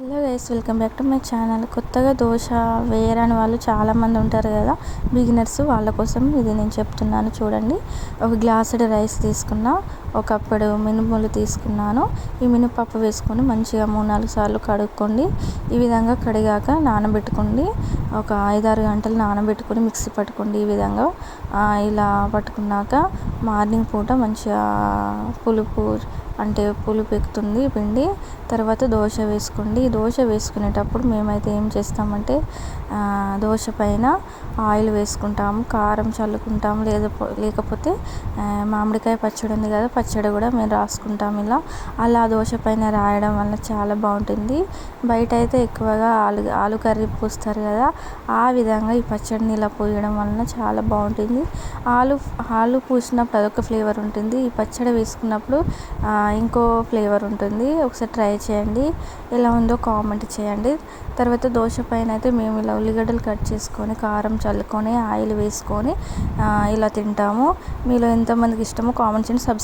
Hello guys welcome back to my channel. కొత్తగా దోశ వేయరాని వాళ్ళు చాలామంది ఉంటారు కదా బిగినర్స్ వాళ్ళ కోసం ఇది నేను చెప్తున్నాను చూడండి. ఒక గ్లాసుడ్ రైస్ తీసుకున్న ఒకప్పుడు మినుములు తీసుకున్నాను. ఈ మినపప్పు వేసుకొని మంచిగా మూడు నాలుగు సార్లు కడుక్కోండి. ఈ విధంగా కడిగాక నానబెట్టుకోండి. ఒక ఐదారు గంటలు నానబెట్టుకొని మిక్సీ పట్టుకోండి ఈ విధంగా. ఇలా పట్టుకున్నాక మార్నింగ్ పూట మంచిగా పులుపు అంటే పులుపు ఎక్కుతుంది పిండి తర్వాత దోశ వేసుకోండి. దోశ వేసుకునేటప్పుడు మేమైతే ఏం చేస్తామంటే దోశ పైన ఆయిల్ వేసుకుంటాము కారం చల్లుకుంటాము లేదా లేకపోతే మామిడికాయ పచ్చడి ఉంది కదా పచ్చడి కూడా మేము రాసుకుంటాము ఇలా. అలా దోశ పైన రాయడం వల్ల చాలా బాగుంటుంది. బయట అయితే ఎక్కువగా ఆలు ఆలు కర్రీ పూస్తారు కదా ఆ విధంగా ఈ పచ్చడిని ఇలా పోయడం వలన చాలా బాగుంటుంది. ఆలు ఆలు పూసినప్పుడు అదొక ఫ్లేవర్ ఉంటుంది. ఈ పచ్చడి వేసుకున్నప్పుడు ఇంకో ఫ్లేవర్ ఉంటుంది. ఒకసారి ట్రై చేయండి. ఎలా ఉందో కామెంట్ చేయండి. తర్వాత దోశ పైన అయితే మేము ఇలా ఉల్లిగడ్డలు కట్ చేసుకొని కారం చల్లుకొని ఆయిల్ వేసుకొని ఇలా తింటాము. మీలో ఎంతమందికి ఇష్టమో కామెంట్ చేయండి. సబ్స్క్రైబ్